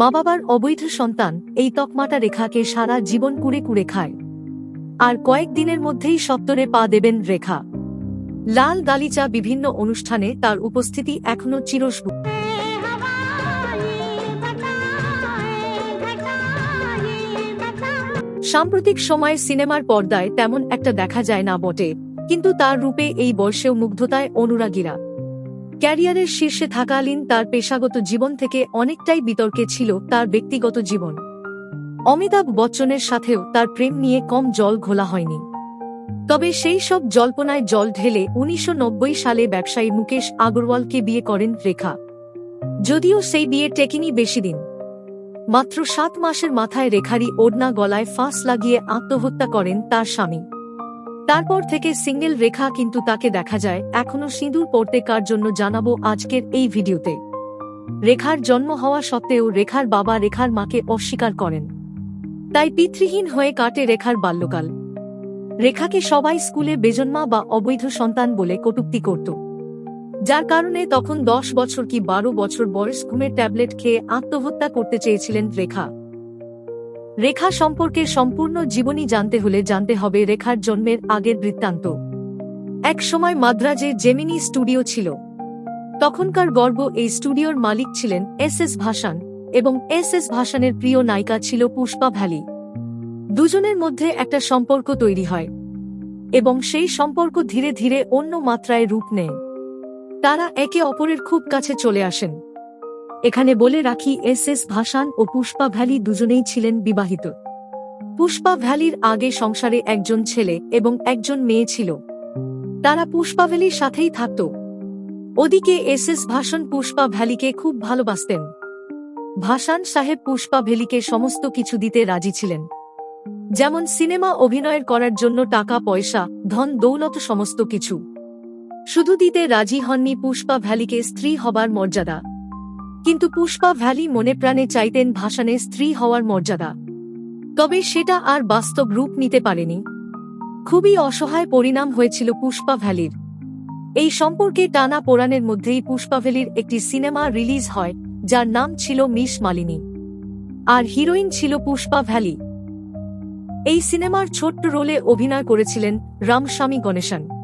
মা বাবার অবৈধ সন্তান এই তকমাটা রেখাকে সারা জীবন কুড়ে কুড়ে খায়। আর কয়েকদিনের মধ্যেই সপ্তরে পা দেবেন রেখা। লাল গালিচা বিভিন্ন অনুষ্ঠানে তার উপস্থিতি এখনও চিরস্মু সাম্প্রতিক সময়ে সিনেমার পর্দায় তেমন একটা দেখা যায় না বটে, কিন্তু তার রূপে এই বর্ষেও মুগ্ধতায় অনুরাগীরা। ক্যারিয়ারের শীর্ষে থাকালীন তার পেশাগত জীবন থেকে অনেকটাই বিতর্কে ছিল তার ব্যক্তিগত জীবন। অমিতাভ বচ্চনের সাথেও তার প্রেম নিয়ে কম জল ঘোলা হয়নি। তবে সেই সব জল্পনায় জল ঢেলে উনিশশো নব্বই সালে ব্যবসায়ী মুকেশ আগরওয়ালকে বিয়ে করেন রেখা। যদিও সেই বিয়ে টেকেনি বেশি দিন। মাত্র সাত মাসের মাথায় রেখারি ওড়না গলায় ফাঁস লাগিয়ে আত্মহত্যা করেন তার স্বামী। তারপর থেকে সিঙ্গেল রেখা কিন্তু তাকে দেখা যায়। এখনও সিঁদুর পড়তে কার জন্য জানাব আজকের এই ভিডিওতে। রেখার জন্ম হওয়া সত্ত্বেও রেখার বাবা রেখার মাকে অস্বীকার করেন। তাই পিতৃহীন হয়ে কাটে রেখার বাল্যকাল। রেখাকে সবাই স্কুলে বেজন্মা বা অবৈধ সন্তান বলে কটুক্তি করত। যার কারণে তখন দশ বছর কি বারো বছর বয়স ঘুমের ট্যাবলেট খেয়ে আত্মহত্যা করতে চেয়েছিলেন রেখা। রেখা সম্পর্কে সম্পূর্ণ জীবনী জানতে হলে জানতে হবে রেখার জন্মের আগের বৃত্তান্ত। এক সময় মাদ্রাজে জেমিনি স্টুডিও ছিল। তখনকার গর্ব এই স্টুডিওর মালিক ছিলেন এস এস ভাসান এবং এস এস ভাসানের প্রিয় নায়িকা ছিল পুষ্পা ভ্যালি। দুজনের মধ্যে একটা সম্পর্ক তৈরি হয় এবং সেই সম্পর্ক ধীরে ধীরে অন্য মাত্রায় রূপ নেয়। তারা একে অপরের খুব কাছে চলে আসেন। এখানে বলে রাখি, এস এস ভাসান ও পুষ্পা ভ্যালি দুজনেই ছিলেন বিবাহিত। পুষ্পা ভ্যালির আগে সংসারে একজন ছেলে এবং একজন মেয়ে ছিল। তারা পুষ্পা ভ্যালির সাথেই থাকত। ওদিকে এস এস ভাসান পুষ্পা ভ্যালিকে খুব ভালোবাসতেন। ভাসান সাহেব পুষ্পা ভ্যালিকে সমস্ত কিছু দিতে রাজি ছিলেন। যেমন সিনেমা অভিনয়ের করার জন্য টাকা, পয়সা, ধন, দৌলত সমস্ত কিছু। শুধু দিতে রাজি হননি পুষ্পা ভ্যালিকে স্ত্রী হবার মর্যাদা। কিন্তু পুষ্পা ভ্যালি মনে প্রাণে চাইতেন ভাসানে স্ত্রী হওয়ার মর্যাদা। তবে সেটা আর বাস্তব রূপ নিতে পারেনি। খুবই অসহায় পরিণাম হয়েছিল পুষ্পা ভ্যালির। এই সম্পর্কে টানা পোড়ানের মধ্যেই পুষ্পা ভ্যালির একটি সিনেমা রিলিজ হয়, যার নাম ছিল মিস মালিনী। আর হিরোইন ছিল পুষ্পা ভ্যালি। এই সিনেমার ছোট্ট রোলে অভিনয় করেছিলেন রামস্বামী গণেশন।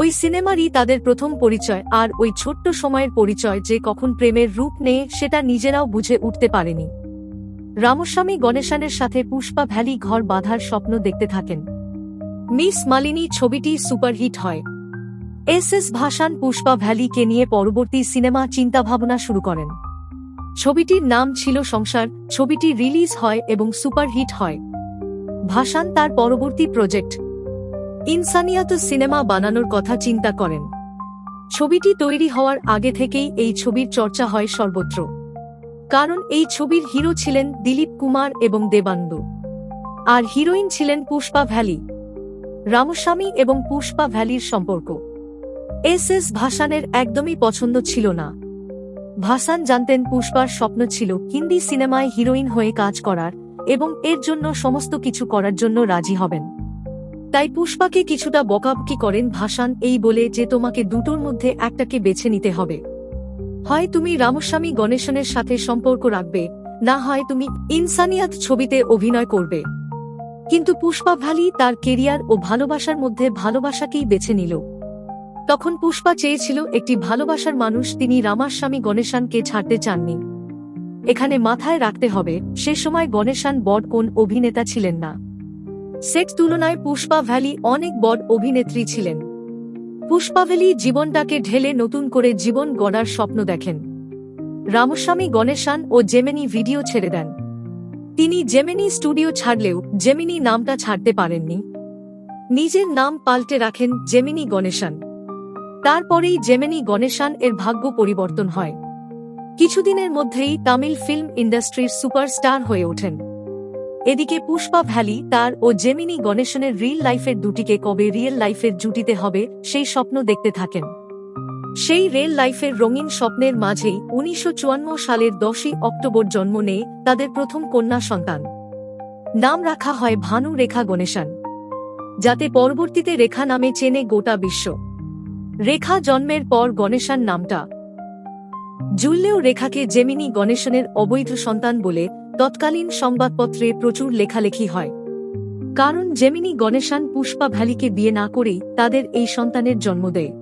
ওই সিনেমারই তাদের প্রথম পরিচয় আর ওই ছোট্ট সময়ের পরিচয় যে কখন প্রেমের রূপ নেয় সেটা নিজেরাও বুঝে উঠতে পারেনি। রামস্বামী গণেশানের সাথে পুষ্পা ভ্যালি ঘর বাঁধার স্বপ্ন দেখতে থাকেন। মিস মালিনী ছবিটি সুপারহিট হয়। এস এস ভাসান পুষ্পা ভ্যালিকে নিয়ে পরবর্তী সিনেমা চিন্তাভাবনা শুরু করেন। ছবিটির নাম ছিল সংসার, ছবিটি রিলিজ হয় এবং সুপারহিট হয়। ভাসান তার পরবর্তী প্রজেক্ট ইনসানিয়াত সিনেমা বানানোর কথা চিন্তা করেন। ছবিটি তৈরি হওয়ার আগে থেকেই এই ছবির চর্চা হয় সর্বত্র। কারণ এই ছবির হিরো ছিলেন দিলীপ কুমার এবং দেবানন্দ। আর হিরোইন ছিলেন পুষ্পা ভ্যালি। রামস্বামী এবং পুষ্পা ভ্যালির সম্পর্ক। এস এস ভাসানের একদমই পছন্দ ছিল না। ভাসান জানতেন পুষ্পার স্বপ্ন ছিল হিন্দি সিনেমায় হিরোইন হয়ে কাজ করার এবং এর জন্য সমস্ত কিছু করার জন্য রাজি হবেন। তাই পুষ্পাকে কিছুটা বকাবকি করেন ভাসান, এই বলে যে তোমাকে দুটোর মধ্যে একটাকে বেছে নিতে হবে। হয় তুমি রামস্বামী গণেশনের সাথে সম্পর্ক রাখবে, না হয় তুমি ইনসানিয়াত ছবিতে অভিনয় করবে। কিন্তু পুষ্পা ভালি তার কেরিয়ার ও ভালোবাসার মধ্যে ভালোবাসাকেই বেছে নিল। তখন পুষ্পা চেয়েছিল একটি ভালোবাসার মানুষ, তিনি রামাস্বামী গণেশানকে ছাড়তে চাননি। এখানে মাথায় রাখতে হবে, সে সময় গণেশান বড কোন অভিনেতা ছিলেন না। সেট তুলনায় পুষ্পা ভ্যালি অনেক বড় অভিনেত্রী ছিলেন। পুষ্পা ভ্যালি জীবনটাকে ঢেলে নতুন করে জীবন গড়ার স্বপ্ন দেখেন। রামস্বামী গণেশান ও জেমেনি ভিডিও ছেড়ে দেন। তিনি জেমিনি স্টুডিও ছাড়লেও জেমিনি নামটা ছাড়তে পারেননি। নিজের নাম পাল্টে রাখেন জেমিনি গণেশান। তারপরেই জেমিনি গণেশান এর ভাগ্য পরিবর্তন হয়। কিছুদিনের মধ্যেই তামিল ফিল্ম ইন্ডাস্ট্রির সুপারস্টার হয়ে ওঠেন। এদিকে পুষ্পা ভ্যালি, তার ও জেমিনি গণেশনের রিল লাইফের দুটিকে কবে রিয়েল লাইফের জুটিতে হবে, সেই স্বপ্ন দেখতে থাকেন। সেই রেল লাইফের রঙিন স্বপ্নের মাঝেই উনিশশো সালের দশই অক্টোবর জন্ম নেয় তাদের প্রথম কন্যা সন্তান। নাম রাখা হয় ভানু রেখা গণেশান। যাতে পরবর্তীতে রেখা নামে চেনে গোটা বিশ্ব। রেখা জন্মের পর গণেশান নামটা। জুললেও রেখাকে জেমিনি গণেশনের অবৈধ সন্তান বলে তৎকালীন সংবাদপত্রে প্রচুর লেখালেখি হয়। কারণ জেমিনি গণেশান পুষ্পা ভ্যালিকে বিয়ে না করেই তাদের এই সন্তানের জন্ম দেয়।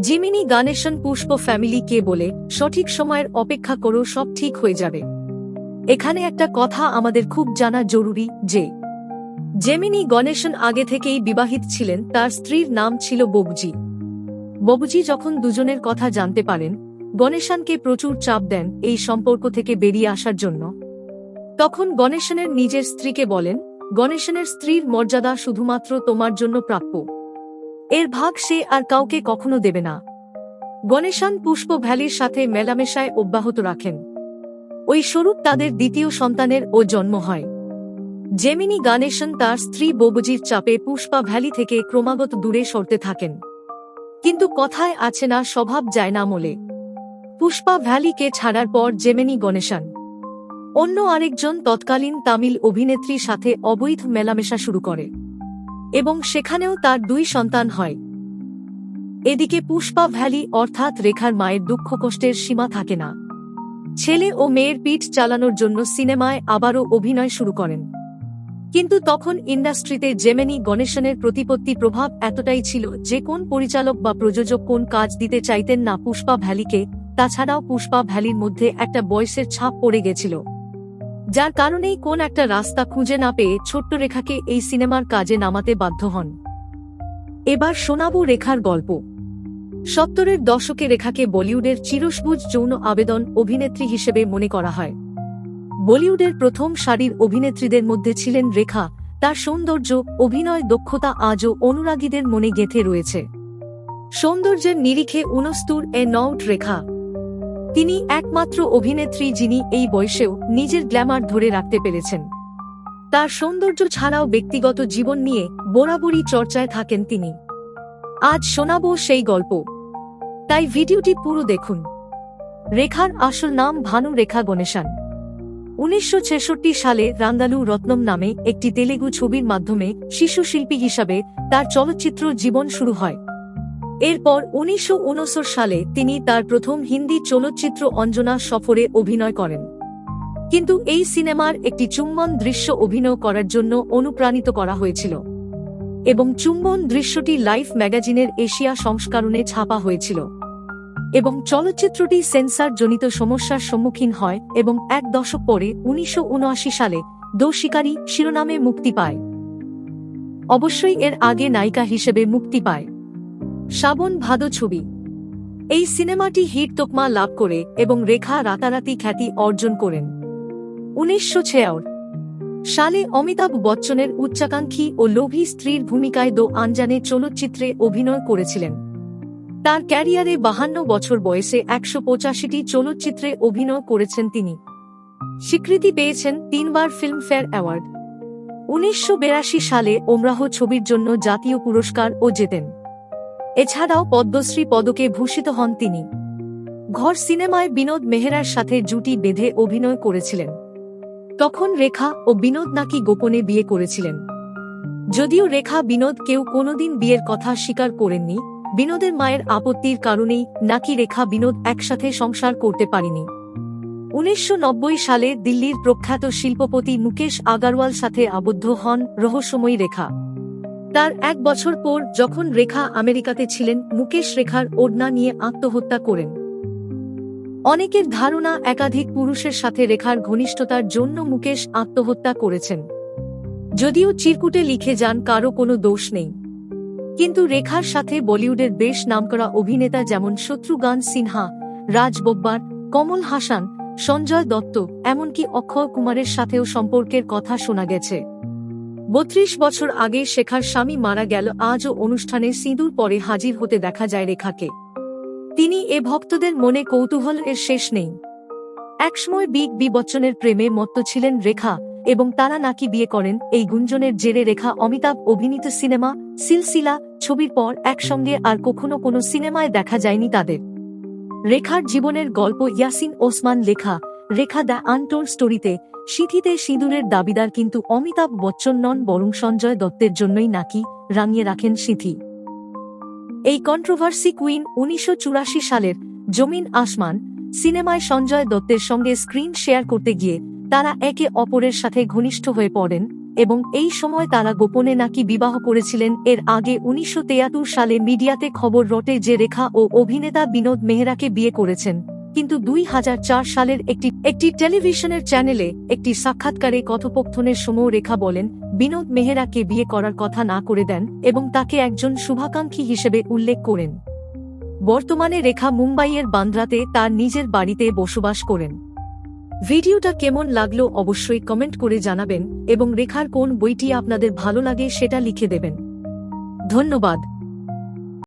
জিমিনি গানেশন পুষ্প ফ্যামিলি কে বলে, সঠিক সময়ের অপেক্ষা করো সব ঠিক হয়ে যাবে। এখানে একটা কথা আমাদের খুব জানা জরুরি, যে জেমিনি গণেশন আগে থেকেই বিবাহিত ছিলেন, তার স্ত্রীর নাম ছিল ববজি। ববজি যখন দুজনের কথা জানতে পারেন, গণেশানকে প্রচুর চাপ দেন এই সম্পর্ক থেকে বেরিয়ে আসার জন্য। তখন গণেশনের নিজের স্ত্রীকে বলেন, গণেশনের স্ত্রীর মর্যাদা শুধুমাত্র তোমার জন্য প্রাপ্য। এর ভাগ সে আর কাউকে কখনো দেবে না। গণেশান পুষ্প ভ্যালির সাথে মেলামেশায় অব্যাহত রাখেন। ওই স্বরূপ তাদের দ্বিতীয় সন্তানের ও জন্ম হয়। জেমিনি গানেশন তার স্ত্রী বোবজির চাপে পুষ্পা ভ্যালি থেকে ক্রমাগত দূরে সরতে থাকেন। কিন্তু কথায় আছে না, স্বভাব যায় না মোলে। পুষ্পা ভ্যালিকে ছাড়ার পর জেমিনি গণেশান অন্য আরেকজন তৎকালীন তামিল অভিনেত্রীর সাথে অবৈধ মেলামেশা শুরু করে এবং সেখানেও তার দুই সন্তান হয়। এদিকে পুষ্পা ভ্যালি অর্থাৎ রেখার মায়ের দুঃখ কষ্টের সীমা থাকে না। ছেলে ও মেয়ের পিঠ চালানোর জন্য সিনেমায় আবারও অভিনয় শুরু করেন। কিন্তু তখন ইন্ডাস্ট্রিতে জেমেনি গণেশনের প্রতিপত্তি প্রভাব এতটাই ছিল যে কোন পরিচালক বা প্রযোজক কোন কাজ দিতে চাইতেন না পুষ্পা ভ্যালিকে। তাছাড়াও পুষ্পা ভ্যালির মধ্যে একটা বয়সের ছাপ পড়ে গেছিল। যার কারণেই কোন একটা রাস্তা খুঁজে না পেয়ে ছোট্ট রেখাকে এই সিনেমার কাজে নামাতে বাধ্য হন। এবার শোনাবো রেখার গল্প। সত্তরের দশকে রেখাকে বলিউডের চিরসবুজ যৌন আবেদন অভিনেত্রী হিসেবে মনে করা হয়। বলিউডের প্রথম সারির অভিনেত্রীদের মধ্যে ছিলেন রেখা। তার সৌন্দর্য, অভিনয় দক্ষতা আজও অনুরাগীদের মনে গেঁথে রয়েছে। সৌন্দর্যের নিরিখে উনস্তুর এ নউট রেখা। তিনি একমাত্র অভিনেত্রী যিনি এই বয়সেও নিজের গ্ল্যামার ধরে রাখতে পেরেছেন। তার সৌন্দর্য ছাড়াও ব্যক্তিগত জীবন নিয়ে বরাবরই চর্চায় থাকেন তিনি। আজ শোনাব সেই গল্প। তাই ভিডিওটি পুরো দেখুন। রেখার আসল নাম ভানু রেখা গণেশান। উনিশশো ছেষট্টি সালে রান্দালু রত্নম নামে একটি তেলেগু ছবির মাধ্যমে শিশু শিল্পী হিসাবে তার চলচ্চিত্র জীবন শুরু হয়। এরপর উনিশশো সালে তিনি তার প্রথম হিন্দি চলচ্চিত্র অঞ্জনা সফরে অভিনয় করেন। কিন্তু এই সিনেমার একটি চুম্বন দৃশ্য অভিনয় করার জন্য অনুপ্রাণিত করা হয়েছিল এবং চুম্বন দৃশ্যটি লাইফ ম্যাগাজিনের এশিয়া সংস্করণে ছাপা হয়েছিল এবং চলচ্চিত্রটি সেন্সার জনিত সমস্যার সম্মুখীন হয় এবং এক দশক পরে উনিশশো উনআশি সালে দো শিকারী শিরোনামে মুক্তি পায়। অবশ্যই এর আগে নায়িকা হিসেবে মুক্তি পায়। শ্রাবণ ভাদ ছবি। এই সিনেমাটি হিট তোকমা লাভ করে এবং রেখা রাতারাতি খ্যাতি অর্জন করেন। উনিশশো সালে অমিতাভ বচ্চনের উচ্চাকাঙ্ক্ষী ও লোভী স্ত্রীর ভূমিকায় দো আনজানে চলচ্চিত্রে অভিনয় করেছিলেন। তার ক্যারিয়ারে বাহান্ন বছর বয়সে একশো পঁচাশিটি চলচ্চিত্রে অভিনয় করেছেন তিনি। স্বীকৃতি পেয়েছেন তিনবার ফিল্মফেয়ার অ্যাওয়ার্ড। উনিশশো সালে ওমরাহ ছবির জন্য জাতীয় পুরস্কার ও জেতেন। এছাড়াও পদ্মশ্রী পদকে ভূষিত হন তিনি। ঘর সিনেমায় বিনোদ মেহরার সাথে জুটি বেঁধে অভিনয় করেছিলেন। তখন রেখা ও বিনোদ নাকি গোপনে বিয়ে করেছিলেন। যদিও রেখা বিনোদ কেউ কোনোদিন বিয়ের কথা স্বীকার করেননি, বিনোদের মায়ের আপত্তির কারণেই নাকি রেখা বিনোদ একসাথে সংসার করতে পারেনি। উনিশশো নব্বই সালে দিল্লির প্রখ্যাত শিল্পপতি মুকেশ আগারওয়াল সাথে আবদ্ধ হন রহস্যময়ী রেখা। তার এক বছর পর যখন রেখা আমেরিকাতে ছিলেন, মুকেশ রেখার ওড়না নিয়ে আত্মহত্যা করেন। অনেকের ধারণা একাধিক পুরুষের সাথে রেখার ঘনিষ্ঠতার জন্য মুকেশ আত্মহত্যা করেছেন। যদিও চিরকুটে লিখে যান, কারও কোনো দোষ নেই। কিন্তু রেখার সাথে বলিউডের বেশ নামকরা অভিনেতা যেমন শত্রুগান সিনহা, রাজ বব্বার, কমল হাসান, সঞ্জয় দত্ত, এমনকি অক্ষয় কুমারের সাথেও সম্পর্কের কথা শোনা গেছে। বত্রিশ বছর আগে শেখার স্বামী মারা গেল, আজও অনুষ্ঠানে সিঁদুর পরে হাজির হতে দেখা যায় রেখাকে। তিনি এ ভক্তদের মনে কৌতূহল এর শেষ নেই। একসময় বিগ বি বচ্চনের প্রেমে মত্ত ছিলেন রেখা এবং তারা নাকি বিয়ে করেন, এই গুঞ্জনের জেরে রেখা অমিতাভ অভিনীত সিনেমা, সিলসিলা, ছবির পর একসঙ্গে আর কখনো কোনো সিনেমায় দেখা যায়নি তাদের। রেখার জীবনের গল্প ইয়াসিন ওসমান লেখা রেখা দ্য আনটোল স্টোরিতে, সিঁথিতে সিঁদুরের দাবিদার কিন্তু অমিতাভ বচ্চন নন বরং সঞ্জয় দত্তের জন্যই নাকি রাঙিয়ে রাখেন সিঁথি। এই কন্ট্রোভার্সি কুইন উনিশশো চুরাশি সালের জমিন আসমান সিনেমায় সঞ্জয় দত্তের সঙ্গে স্ক্রিন শেয়ার করতে গিয়ে তারা একে অপরের সাথে ঘনিষ্ঠ হয়ে পড়েন এবং এই সময় তারা গোপনে নাকি বিবাহ করেছিলেন। এর আগে উনিশশো সালে মিডিয়াতে খবর রটে যে রেখা ও অভিনেতা বিনোদ মেহরাকে বিয়ে করেছেন। কিন্তু দুই হাজার চার সালের একটি একটি টেলিভিশনের চ্যানেলে একটি সাক্ষাৎকারে কথোপকথনের সময় রেখা বলেন, বিনোদ মেহেরাকে বিয়ে করার কথা না করে দেন এবং তাকে একজন শুভাকাঙ্ক্ষী হিসেবে উল্লেখ করেন। বর্তমানে রেখা মুম্বাইয়ের বান্দ্রাতে তার নিজের বাড়িতে বসবাস করেন। ভিডিওটা কেমন লাগল অবশ্যই কমেন্ট করে জানাবেন এবং রেখার কোন বইটি আপনাদের ভালো লাগে সেটা লিখে দেবেন। ধন্যবাদ।